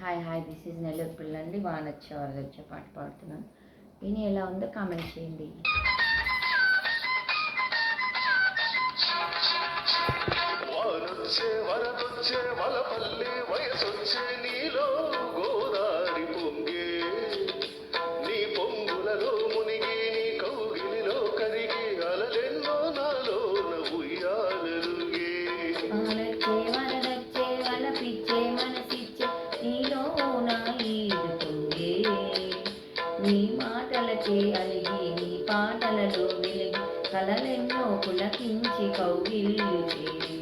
Hi hi this is Nellore పిల్లండి బాగా నచ్చే వాళ్ళు వచ్చే పాట పాడుతున్నాను విని ఎలా ఉందో కామెంట్ చేయండి వరదొచ్చే వలపల్లి వయసొచ్చే నీలో గోదారి పొంగే. నీ పొంగులలో మునిగి నీ కౌగిలిలో కరిగి అలలెన్ మాటలకే అలిగి నీ పాటలలో వెలిగి కలలెన్నో పులకించి కౌగిల్లు చేరి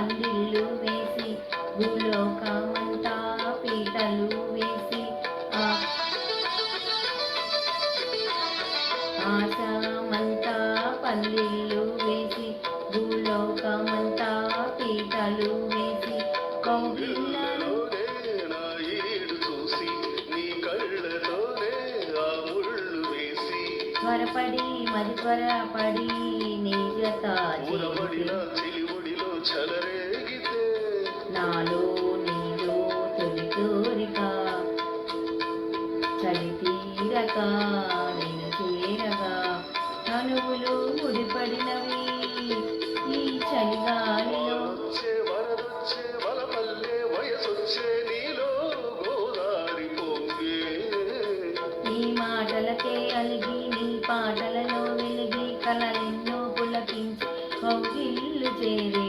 పందిళ్ళు వేసి భూలోకమంతా పీటలు వేసి ఆ- ఆకాశమంతా పందిళ్ళు వేసి భూలోకమంతా పీటలు వేసి వేసి త్వరపడి మరి త్వరపడి నీ చలరేగితే నాలో నీలో తొలి కోరిక చలి తీరక నేను చేరగా తనువులు ముడిపడినవి. ఈ చలిగాలిలో వరదొచ్చే వలపల్లె వయసొచ్చే నీలో గోదారి పొంగే. నీ మాటలకే అలిగి నీ పాటలలో వెలిగి కలలెన్నో పులకించి కౌగిళ్ళు చేరే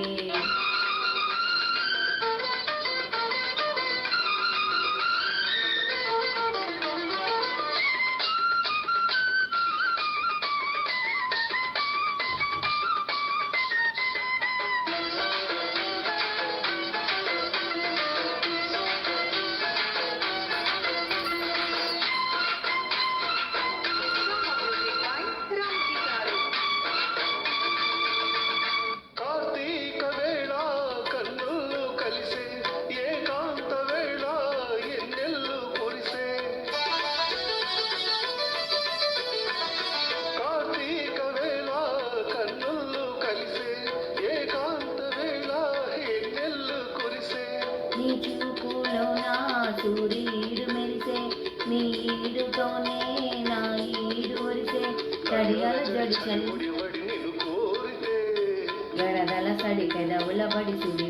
నీ చూపులో నా సూర్యుడు మెరిసే నీ ఈడుతోనే నా ఈడు ఒరిసే. తడియల జడిచలి గడదల సడి పెదవుల బడి సుడి